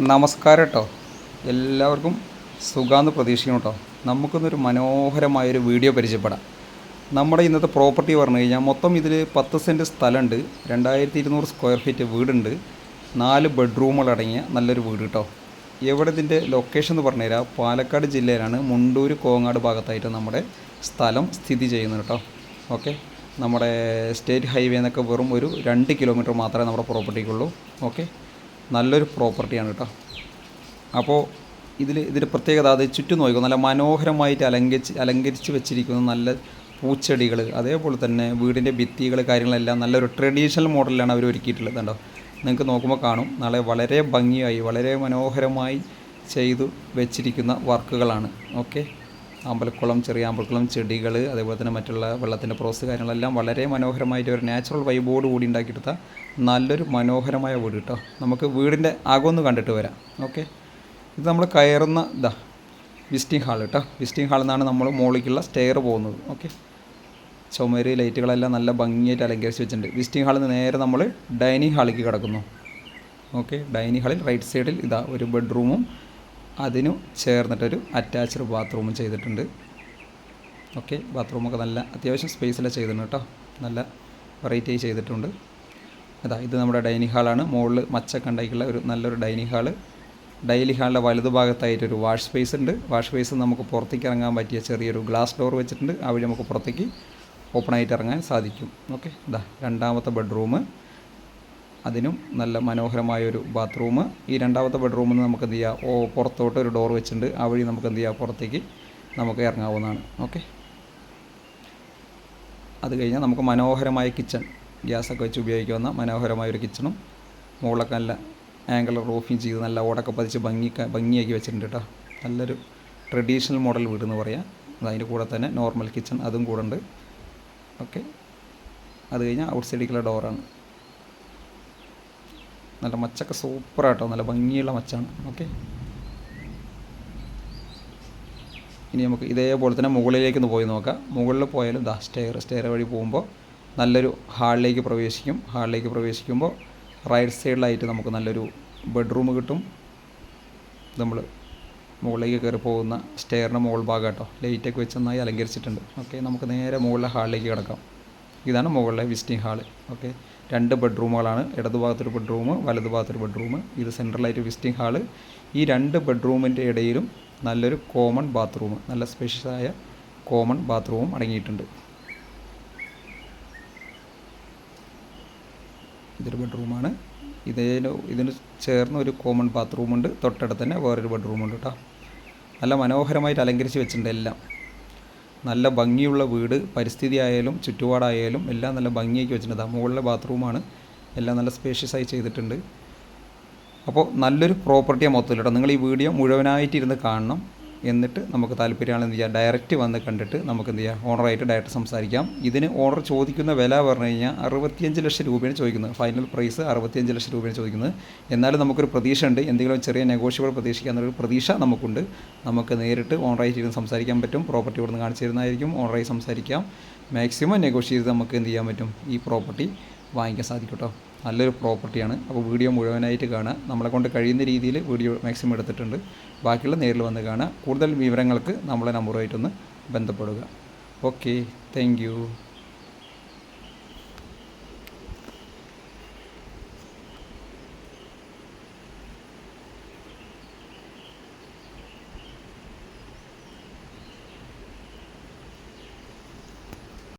നമസ്കാരം കേട്ടോ എല്ലാവർക്കും സുഖാന്ന് പ്രതീക്ഷിക്കണം കേട്ടോ നമുക്കിന്നൊരു മനോഹരമായൊരു വീഡിയോ പരിചയപ്പെടാം. നമ്മുടെ ഇന്നത്തെ പ്രോപ്പർട്ടി പറഞ്ഞു കഴിഞ്ഞാൽ മൊത്തം ഇതിൽ പത്ത് സെന്റ് സ്ഥലമുണ്ട് രണ്ടായിരത്തി ഇരുന്നൂറ് സ്ക്വയർ ഫീറ്റ് വീടുണ്ട് നാല് ബെഡ്റൂമുകളടങ്ങിയ നല്ലൊരു വീട് കേട്ടോ എവിടെ ഇതിന്റെ ലൊക്കേഷൻ എന്ന് പറഞ്ഞുതരാം പാലക്കാട് ജില്ലയിലാണ് മുണ്ടൂർ കോങ്ങാട് ഭാഗത്തായിട്ട് നമ്മുടെ സ്ഥലം സ്ഥിതി ചെയ്യുന്നത് കേട്ടോ ഓക്കെ. നമ്മുടെ സ്റ്റേറ്റ് ഹൈവേ എന്നൊക്കെ വെറും ഒരു രണ്ട് കിലോമീറ്റർ മാത്രമേ നമ്മുടെ പ്രോപ്പർട്ടിക്കുള്ളൂ. ഓക്കെ. നല്ലൊരു പ്രോപ്പർട്ടിയാണ് കേട്ടോ. അപ്പോൾ ഇതിൽ ഇതിന്റെ പ്രത്യേകത അത് ചുറ്റും നോക്കുക നല്ല മനോഹരമായിട്ട് അലങ്കരിച്ച് അലങ്കരിച്ച് വെച്ചിരിക്കുന്ന നല്ല പൂച്ചെടികൾ അതേപോലെ തന്നെ വീടിന്റെ ഭിത്തികൾ കാര്യങ്ങളെല്ലാം നല്ലൊരു ട്രഡീഷണൽ മോഡലിലാണ് അവർ ഒരുക്കിയിട്ടുള്ളത് കണ്ടോ. നിങ്ങൾക്ക് നോക്കുമ്പോൾ കാണും. നാളെ വളരെ ഭംഗിയായി വളരെ മനോഹരമായി ചെയ്തു വെച്ചിരിക്കുന്ന വർക്കുകളാണ്. ഓക്കെ. അമ്പലക്കുളം ചെറിയ അമ്പലക്കുളം ചെടികൾ അതേപോലെ തന്നെ മറ്റുള്ള വെള്ളത്തിന്റെ പ്രോസസ് കാര്യങ്ങളെല്ലാം വളരെ മനോഹരമായിട്ട് ഒരു നാച്ചുറൽ വൈബോട് കൂടി ഉണ്ടാക്കിയെടുത്ത നല്ലൊരു മനോഹരമായ വീട് കേട്ടോ നമുക്ക് വീടിന്റെ അകമൊന്ന് കണ്ടിട്ട് വരാം. ഓക്കെ ഇത് നമ്മൾ കയറുന്ന ഇതാ വിസിറ്റിംഗ് ഹാൾ കേട്ടോ വിസിറ്റിംഗ് ഹാളിൽ നിന്നാണ് നമ്മൾ മുകളിലേക്കുള്ള സ്റ്റെയർ പോകുന്നത്. ഓക്കെ ചുമര് ലൈറ്റുകളെല്ലാം നല്ല ഭംഗിയായിട്ട് അലങ്കരിച്ച് വെച്ചിട്ടുണ്ട്. വിസിറ്റിംഗ് ഹാളിൽ നിന്ന് നേരെ നമ്മൾ ഡൈനിങ് ഹാളിലേക്ക് കിടക്കുന്നു. ഓക്കെ ഡൈനിങ് ഹാളിൽ റൈറ്റ് സൈഡിൽ ഇതാ ഒരു ബെഡ്റൂമും അതിനു ചേർന്നിട്ടൊരു അറ്റാച്ച്ഡ് ബാത്റൂമും ചെയ്തിട്ടുണ്ട്. ഓക്കെ ബാത്റൂമൊക്കെ നല്ല അത്യാവശ്യം സ്പേസിലാണ് ചെയ്തിട്ടുണ്ട് കേട്ടോ നല്ല വെറൈറ്റി ചെയ്തിട്ടുണ്ട്. അതാ ഇത് നമ്മുടെ ഡൈനിങ് ഹാളാണ് മുകളിൽ മച്ചൊക്കെ ഉണ്ടാക്കിയുള്ള ഒരു നല്ലൊരു ഡൈനിങ് ഹാൾ ഡൈനിങ് ഹാളിന്റെ വലതുഭാഗത്തായിട്ടൊരു വാഷ് സ്പേസ് ഉണ്ട്. വാഷ് സ്പേസ് നമുക്ക് പുറത്തേക്ക് ഇറങ്ങാൻ പറ്റിയ ചെറിയൊരു ഗ്ലാസ് ഡോർ വെച്ചിട്ടുണ്ട്. ആ വഴി നമുക്ക് പുറത്തേക്ക് ഓപ്പൺ ആയിട്ട് ഇറങ്ങാൻ സാധിക്കും. ഓക്കെ ഇതാ രണ്ടാമത്തെ ബെഡ്റൂം അതിനും നല്ല മനോഹരമായൊരു ബാത്റൂം. ഈ രണ്ടാമത്തെ ബെഡ്റൂമിൽ നിന്ന് നമുക്ക് എന്ത് ചെയ്യാം? ഓ പുറത്തോട്ട് ഒരു ഡോർ വെച്ചിട്ടുണ്ട്. ആ വഴി നമുക്ക് എന്ത് ചെയ്യാം? പുറത്തേക്ക് നമുക്ക് ഇറങ്ങാവുന്നതാണ്. ഓക്കെ. അത് കഴിഞ്ഞാൽ നമുക്ക് മനോഹരമായ കിച്ചൺ. ഗ്യാസൊക്കെ വെച്ച് ഉപയോഗിക്കാവുന്ന മനോഹരമായ ഒരു കിച്ചണും. മുകളിലൊക്കെ നല്ല ആംഗിൾ റൂഫിങ് ചെയ്ത് നല്ല ഓടൊക്കെ പതിച്ച് ഭംഗി ഭംഗിയാക്കി വെച്ചിട്ടുണ്ട് കേട്ടോ. നല്ലൊരു ട്രഡീഷണൽ മോഡൽ വീട് എന്ന് പറയാം. അതിന്റെ കൂടെ തന്നെ നോർമൽ കിച്ചൺ അതും കൂടെ ഉണ്ട്. ഓക്കെ. അത് കഴിഞ്ഞാൽ ഔട്ട് സൈഡിലേക്കുള്ള ഡോറാണ്. നല്ല മച്ചൊക്കെ സൂപ്പറാട്ടോ. നല്ല ഭംഗിയുള്ള മച്ചാണ്. ഓക്കെ. ഇനി നമുക്ക് ഇതേപോലെ തന്നെ മുകളിലേക്ക് ഒന്ന് പോയി നോക്കാം. മുകളിൽ പോയാലും ദാ സ്റ്റെയർ സ്റ്റെയർ വഴി പോകുമ്പോൾ നല്ലൊരു ഹാളിലേക്ക് പ്രവേശിക്കും. ഹാളിലേക്ക് പ്രവേശിക്കുമ്പോൾ റൈറ്റ് സൈഡിലായിട്ട് നമുക്ക് നല്ലൊരു ബെഡ്റൂം കിട്ടും. നമ്മൾ മുകളിലേക്ക് കയറി പോകുന്ന സ്റ്റെയറിന്റെ മുകൾ ഭാഗം കേട്ടോ ലൈറ്റൊക്കെ വെച്ച് നന്നായി അലങ്കരിച്ചിട്ടുണ്ട്. ഓക്കെ നമുക്ക് നേരെ മുകളിലെ ഹാളിലേക്ക് കിടക്കാം. ഇതാണ് മുകളിലെ വിസിറ്റിംഗ് ഹാൾ ഓക്കെ രണ്ട് ബെഡ്റൂമുകളാണ്. ഇടതുഭാഗത്തൊരു ബെഡ്റൂം വലതു ഭാഗത്തൊരു ബെഡ്റൂം. ഇത് സെൻട്രലായിട്ട് വിസിറ്റിംഗ് ഹാൾ. ഈ രണ്ട് ബെഡ്റൂമിന്റെ ഇടയിലും നല്ലൊരു കോമൺ ബാത്റൂം നല്ല സ്പെഷ്യസായ കോമൺ ബാത്റൂമും അടങ്ങിയിട്ടുണ്ട്. ഇതൊരു ബെഡ്റൂമാണ്. ഇതിന് ഇതിന് ചേർന്ന് ഒരു കോമൺ ബാത്റൂമുണ്ട്. തൊട്ടടുത്ത് തന്നെ വേറൊരു ബെഡ്റൂമുണ്ട് കേട്ടോ. നല്ല മനോഹരമായിട്ട് അലങ്കരിച്ച് വെച്ചിട്ടുണ്ട് എല്ലാം. നല്ല ഭംഗിയുള്ള വീട് പരിസ്ഥിതി ആയാലും ചുറ്റുപാടായാലും എല്ലാം നല്ല ഭംഗിയാക്കി വെച്ചിട്ടുണ്ട്. മുകളിലെ ബാത്റൂമാണ്. എല്ലാം നല്ല സ്പേഷ്യസ് ആയി ചെയ്തിട്ടുണ്ട്. അപ്പോൾ നല്ലൊരു പ്രോപ്പർട്ടിയാണ് മൊത്തത്തിൽ കേട്ടോ നിങ്ങൾ ഈ വീഡിയോ മുഴുവനായിട്ട് ഇരുന്ന് കാണണം. എന്നിട്ട് നമുക്ക് താല്പര്യമാണെന്ന് ചെയ്യാം ഡയറക്റ്റ് വന്ന് കണ്ടിട്ട് നമുക്ക് എന്ത് ചെയ്യാം? ഓണറായിട്ട് ഡയറക്റ്റ് സംസാരിക്കാം. ഇതിന് ഓർഡർ ചോദിക്കുന്ന വില പറഞ്ഞു കഴിഞ്ഞാൽ അറുപത്തിയഞ്ച് ലക്ഷം രൂപയാണ് ചോദിക്കുന്നത്. ഫൈനൽ പ്രൈസ് അറുപത്തിയഞ്ച് ലക്ഷം രൂപയാണ് ചോദിക്കുന്നത്. എന്നാലും നമുക്കൊരു പ്രതീക്ഷ ഉണ്ട് എന്തെങ്കിലും ചെറിയ നെഗോഷ്യബിൾ പ്രതീക്ഷിക്കാമെന്നൊരു പ്രതീക്ഷ നമുക്കുണ്ട്. നമുക്ക് നേരിട്ട് ഓണറായിട്ട് ഇരുന്ന് സംസാരിക്കാൻ പറ്റും. പ്രോപ്പർട്ടി ഇവിടെ നിന്ന് കാണിച്ചു തരുന്നതായിരിക്കും. ഓണറായി സംസാരിക്കാം. മാക്സിമം നെഗോഷിയേറ്റ് നമുക്ക് എന്ത് ചെയ്യാൻ പറ്റും? ഈ പ്രോപ്പർട്ടി വാങ്ങിക്കാൻ സാധിക്കും കേട്ടോ നല്ലൊരു പ്രോപ്പർട്ടിയാണ്. അപ്പോൾ വീഡിയോ മുഴുവനായിട്ട് കാണുക. നമ്മളെ കൊണ്ട് കഴിയുന്ന രീതിയിൽ വീഡിയോ മാക്സിമം എടുത്തിട്ടുണ്ട്. ബാക്കിയുള്ള നേരിൽ വന്ന് കാണുക. കൂടുതൽ വിവരങ്ങൾക്ക് നമ്മളെ നമ്പറുമായിട്ടൊന്ന് ബന്ധപ്പെടുക. Okay thank